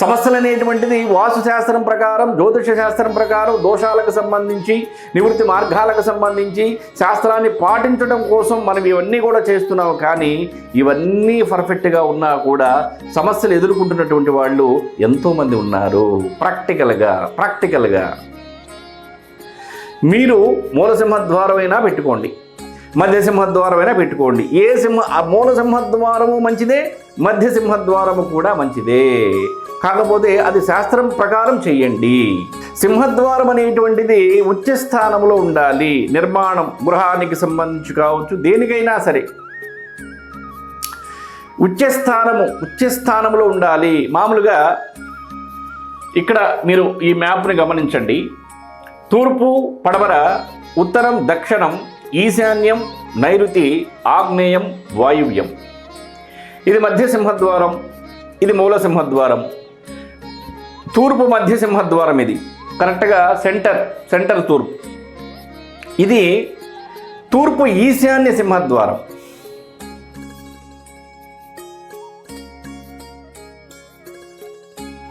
సమస్యలు అనేటువంటిది వాస్తు శాస్త్రం ప్రకారం జ్యోతిష శాస్త్రం ప్రకారం దోషాలకు సంబంధించి నివృత్తి మార్గాలకు సంబంధించి శాస్త్రాన్ని పాటించడం కోసం మనం ఇవన్నీ కూడా చేస్తున్నాం కానీ ఇవన్నీ పర్ఫెక్ట్గా ఉన్నా కూడా సమస్యలు ఎదుర్కొంటున్నటువంటి వాళ్ళు ఎంతోమంది ఉన్నారు. ప్రాక్టికల్గా ప్రాక్టికల్గా. మీరు మూలసింహ ద్వారమైనా పెట్టుకోండి. మధ్య సింహద్వారమైనా పెట్టుకోండి. ఏ సింహ మూల సింహద్వారము మంచిదే మధ్య సింహద్వారము కూడా మంచిదే. కాకపోతే అది శాస్త్రం ప్రకారం చెయ్యండి సింహద్వారం అనేటువంటిది ఉచ్చ స్థానంలో ఉండాలి. నిర్మాణం గృహానికి సంబంధించి కావచ్చు దేనికైనా సరే. ఉచ్చస్థానము ఉచ్చస్థానంలో ఉండాలి. మామూలుగా ఇక్కడ మీరు ఈ మ్యాప్ని గమనించండి. తూర్పు పడమర ఉత్తరం దక్షిణం ఈశాన్యం నైరుతి ఆగ్నేయం వాయువ్యం. ఇది మధ్య సింహద్వారం ఇది మూల సింహద్వారం. తూర్పు మధ్య సింహద్వారం ఇది. కరెక్ట్గా సెంటర్ సెంటర్ తూర్పు. ఇది తూర్పు ఈశాన్య సింహద్వారం.